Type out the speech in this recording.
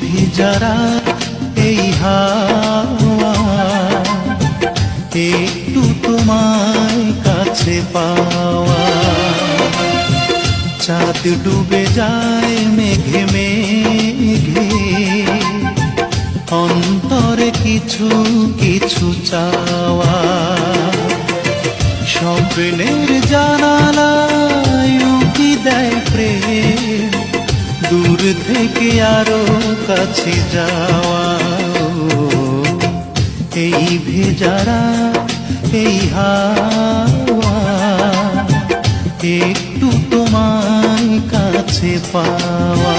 ভেজারা, এই হাওয়া, একটু তোমায় কাছে পাওয়া। চাঁদ ডুবে যায় মেঘে মেঘে, অন্তরে কিছু কিছু চাওয়া। স্বপ্নের জানালায় উকি দেয় প্রেম দূর থেকে আরও কাছে যাওয়া। এই ভেজারা এই হাওয়া একটু তোমার কাছে পাওয়া।